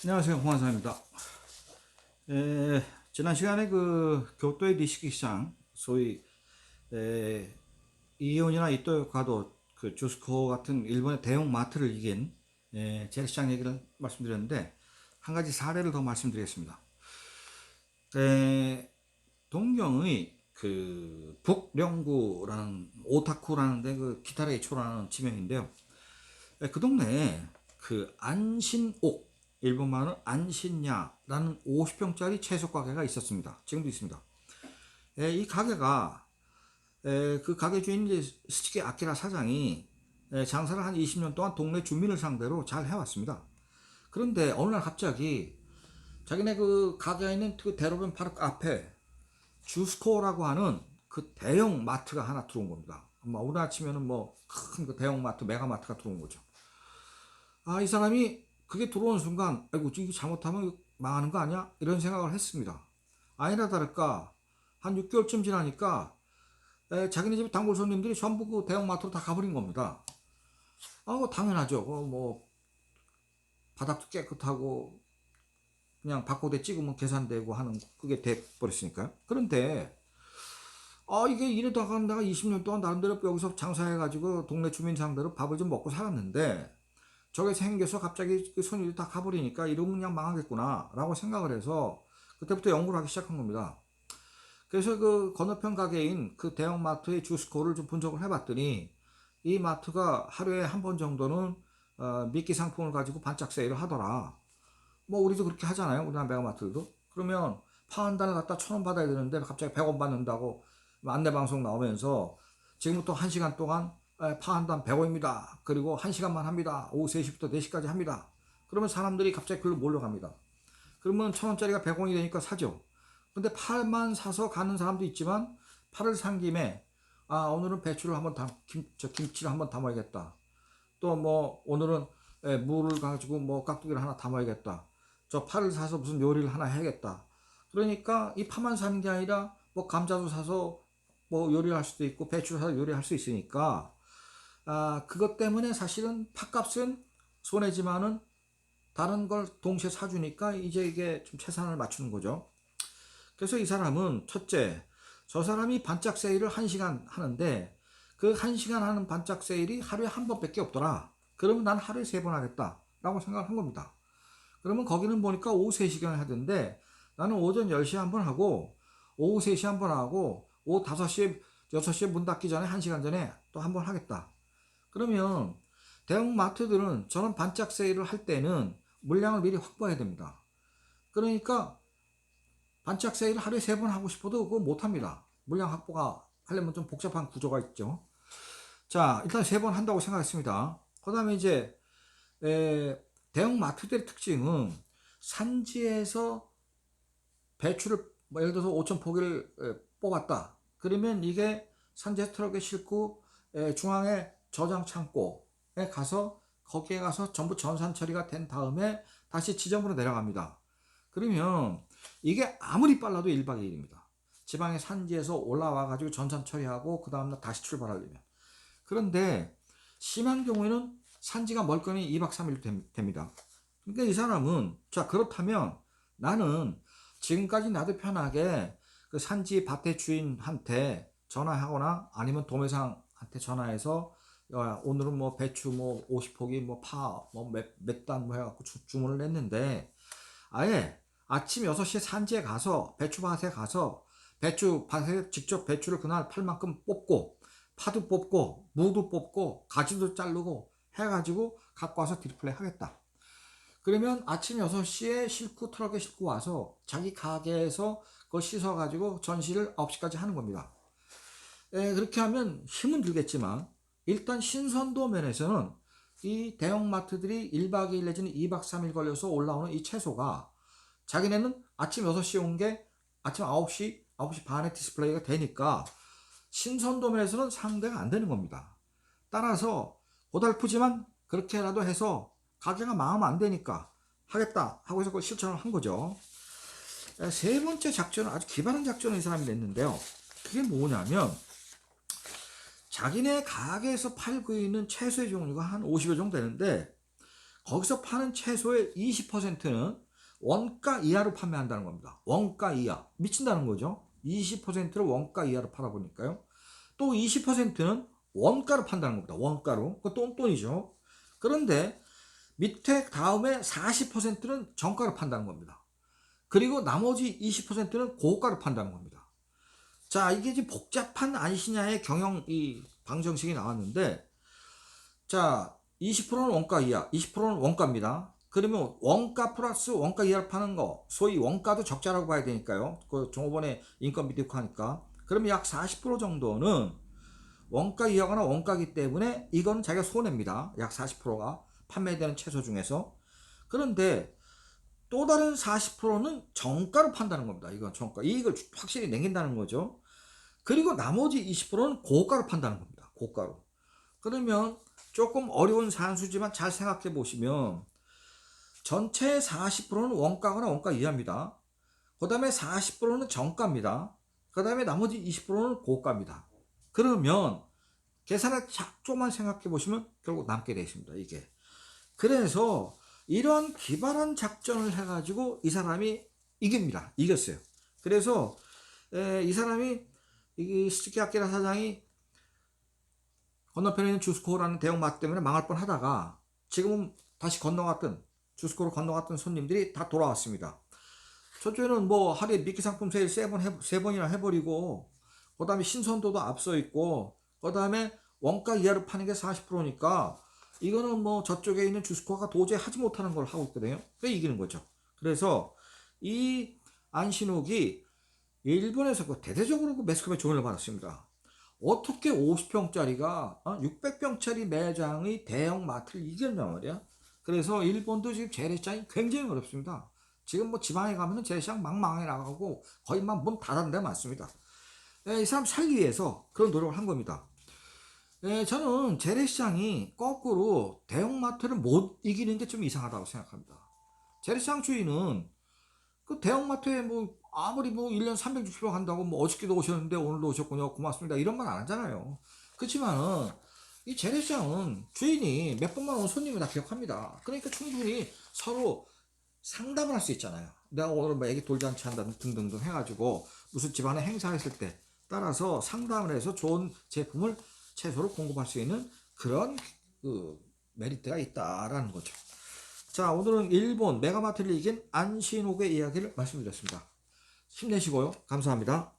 안녕하세요. 홍한사입니다. 에, 지난 시간에 그 교토의 니시키 시장, 소위 에, 이온이나 이토요카도 그 주스코 같은 일본의 대형 마트를 이긴 에, 재래시장 얘기를 말씀드렸는데 한 가지 사례를 더 말씀드리겠습니다. 에, 동경의 그 북령구라는 오타쿠라는 데 그 기타레이초라는 지명인데요. 에, 그 동네에 그 안신옥 일본 말은 안신야라는 50평짜리 채소 가게가 있었습니다. 지금도 있습니다. 에, 이 가게가 에, 그 가게 주인 이제 스치게 아키라 사장이 에, 장사를 한 20년 동안 동네 주민을 상대로 잘 해왔습니다. 그런데 어느 날 갑자기 자기네 그 가게에 있는 그 대로변 파르크 앞에 주스코라고 하는 그 대형 마트가 하나 들어온 겁니다. 아마 오늘 아침에는 뭐 큰 그 대형 마트, 메가 마트가 들어온 거죠. 아, 이 사람이 그게 들어오는 순간, 아이고, 이거 잘못하면 망하는 거 아니야? 이런 생각을 했습니다. 아니나 다를까, 한 6개월쯤 지나니까, 에, 자기네 집 단골 손님들이 전부 그 대형마트로 다 가버린 겁니다. 아, 뭐, 당연하죠. 그 뭐, 바닥도 깨끗하고, 그냥 바코드에 찍으면 계산되고 하는, 그게 돼 버렸으니까요. 그런데, 아, 이게 이러다가 내가 20년 동안 나름대로 여기서 장사해가지고 동네 주민 상대로 밥을 좀 먹고 살았는데, 저게 생겨서 갑자기 그 손님이 다 가버리니까 이러면 그냥 망하겠구나 라고 생각을 해서 그때부터 연구를 하기 시작한 겁니다. 그래서 그 건너편 가게인 그 대형마트의 주스코를 좀 분석을 해봤더니 이 마트가 하루에 한 번 정도는 어, 미끼 상품을 가지고 반짝 세일을 하더라. 뭐 우리도 그렇게 하잖아요. 우리나라 메가마트도. 그러면 파 한 단을 갖다 천 원 받아야 되는데 갑자기 100원 받는다고 안내방송 나오면서 지금부터 한 시간 동안 파한단 100원입니다. 그리고 한 시간만 합니다. 오후 3시부터 4시까지 합니다. 그러면 사람들이 갑자기 글로 몰려갑니다. 그러면 천 원짜리가 100원이 되니까 사죠. 근데 팔만 사서 가는 사람도 있지만 팔을 산 김에 아 오늘은 배추를 한번 담, 김, 저 김치를 한번 담아야겠다. 또 뭐 오늘은 에, 물을 가지고 뭐 깍두기를 하나 담아야겠다. 저 파를 사서 무슨 요리를 하나 해야겠다. 그러니까 이 파만 사는 게 아니라 뭐 감자도 사서 뭐 요리를 할 수도 있고 배추를 사서 요리할 수 있으니까 아 그것 때문에 사실은 팥값은 손해지만은 다른 걸 동시에 사주니까 이제 이게 좀 최선을 맞추는 거죠. 그래서 이 사람은 첫째, 저 사람이 반짝 세일을 한 시간 하는데 그한 시간 하는 반짝 세일이 하루에 한 번밖에 없더라. 그러면 난 하루에 세 번 하겠다. 라고 생각을 한 겁니다. 그러면 거기는 보니까 오후 3시경에 하던데 나는 오전 10시에 한번 하고 오후 3시에 한번 하고 오후 5시에 6시에 문 닫기 전에 1시간 전에 또 한 번 하겠다. 그러면 대형 마트들은 저런 반짝 세일을 할 때는 물량을 미리 확보해야 됩니다. 그러니까 반짝 세일을 하루에 세 번 하고 싶어도 그거 못 합니다. 물량 확보가 하려면 좀 복잡한 구조가 있죠. 자, 일단 세 번 한다고 생각했습니다. 그 다음에 이제, 에, 대형 마트들의 특징은 산지에서 배추를, 뭐 예를 들어서 5천 포기를 에, 뽑았다. 그러면 이게 산지에서 트럭에 싣고 에, 중앙에 저장 창고에 가서 거기에 가서 전부 전산 처리가 된 다음에 다시 지점으로 내려갑니다. 그러면 이게 아무리 빨라도 1박 2일입니다. 지방의 산지에서 올라와 가지고 전산 처리하고 그 다음날 다시 출발하려면. 그런데 심한 경우에는 산지가 멀거니 2박 3일 됩니다. 그러니까 이 사람은 자 그렇다면 나는 지금까지 나도 편하게 그 산지 밭의 주인한테 전화하거나 아니면 도매상한테 전화해서 야, 오늘은 뭐 배추 뭐 50포기 뭐 파 뭐몇단뭐 해갖고 주, 주문을 했는데 아예 아침 6시에 산지에 가서 배추밭에 가서 배추밭에 직접 배추를 그날 팔 만큼 뽑고 파도 뽑고 무도 뽑고 가지도 자르고 해가지고 갖고 와서 디스플레이 하겠다. 그러면 아침 6시에 싣고 트럭에 싣고 와서 자기 가게에서 그거 씻어가지고 전시를 9시까지 하는 겁니다. 에, 그렇게 하면 힘은 들겠지만 일단 신선도 면에서는 이 대형마트들이 1박 2일 내지는 2박 3일 걸려서 올라오는 이 채소가 자기네는 아침 6시에 온 게 아침 9시, 9시 반에 디스플레이가 되니까 신선도 면에서는 상대가 안 되는 겁니다. 따라서 고달프지만 그렇게라도 해서 가게가 망하면 안 되니까 하겠다 하고 해서 실천을 한 거죠. 세 번째 작전은 아주 기발한 작전을 이 사람이 냈는데요. 그게 뭐냐면 자기네 가게에서 팔고 있는 채소의 종류가 한 50여 정도 되는데 거기서 파는 채소의 20%는 원가 이하로 판매한다는 겁니다. 원가 이하. 미친다는 거죠. 20%를 원가 이하로 팔아보니까요. 또 20%는 원가로 판다는 겁니다. 원가로. 그 똔똔이죠. 그런데 밑에 다음에 40%는 정가로 판다는 겁니다. 그리고 나머지 20%는 고가로 판다는 겁니다. 자, 이게 지금 복잡한 안시냐의 경영 이 방정식이 나왔는데, 자, 20%는 원가 이하, 20%는 원가입니다. 그러면 원가 플러스 원가 이하를 파는 거, 소위 원가도 적자라고 봐야 되니까요. 그 종업원의 인건비 뒷고 하니까. 그러면 약 40% 정도는 원가 이하거나 원가기 때문에 이거는 자기가 손해입니다. 약 40%가 판매되는 채소 중에서. 그런데 또 다른 40%는 정가로 판다는 겁니다. 이건 정가. 이익을 확실히 남긴다는 거죠. 그리고 나머지 20%는 고가로 판다는 겁니다. 고가로. 그러면 조금 어려운 산수지만 잘 생각해 보시면 전체 40%는 원가거나 원가 이하입니다. 그 다음에 40%는 정가입니다. 그 다음에 나머지 20%는 고가입니다. 그러면 계산을 자- 조금만 생각해 보시면 결국 남게 되어 있습니다. 이게. 그래서 이런 기발한 작전을 해가지고 이 사람이 이깁니다. 이겼어요. 그래서 에, 이 사람이 이 스즈키 아키라 사장이 건너편에 있는 주스코라는 대형마트 때문에 망할 뻔하다가 지금은 다시 건너갔던 주스코로 건너갔던 손님들이 다 돌아왔습니다. 저쪽에는 뭐 하루에 미끼 상품 세일 세 번, 해- 세 번이나 해버리고 그 다음에 신선도도 앞서 있고 그 다음에 원가 이하로 파는 게 40%니까 이거는 뭐 저쪽에 있는 주스코가 도저히 하지 못하는 걸 하고 있거든요. 그래 이기는 거죠. 그래서 이 안신옥이 일본에서 그 대대적으로 그 매스컴에 조언을 받았습니다. 어떻게 50평짜리가 600평짜리 매장의 대형 마트를 이겼냔 말이야. 그래서 일본도 지금 재래시장이 굉장히 어렵습니다. 지금 뭐 지방에 가면은 재래시장 망망해 나가고 거의 막문 닫은 데 많습니다. 예, 이 사람 살기 위해서 그런 노력을 한 겁니다. 예, 저는 재래시장이 거꾸로 대형마트를 못 이기는 게 좀 이상하다고 생각합니다. 재래시장 주인은 그 대형마트에 뭐 아무리 뭐 1년 360일 간다고 뭐 어저께도 오셨는데 오늘도 오셨군요. 고맙습니다. 이런 말 안 하잖아요. 그렇지만은 이 재래시장은 주인이 몇 번만 온 손님을 다 기억합니다. 그러니까 충분히 서로 상담을 할 수 있잖아요. 내가 오늘 뭐 애기 돌잔치 한다 등등등 해가지고 무슨 집안에 행사했을 때 따라서 상담을 해서 좋은 제품을 채소를 공급할 수 있는 그런 그 메리트가 있다라는 거죠. 자, 오늘은 일본 메가마트를 이긴 안신옥의 이야기를 말씀드렸습니다. 힘내시고요. 감사합니다.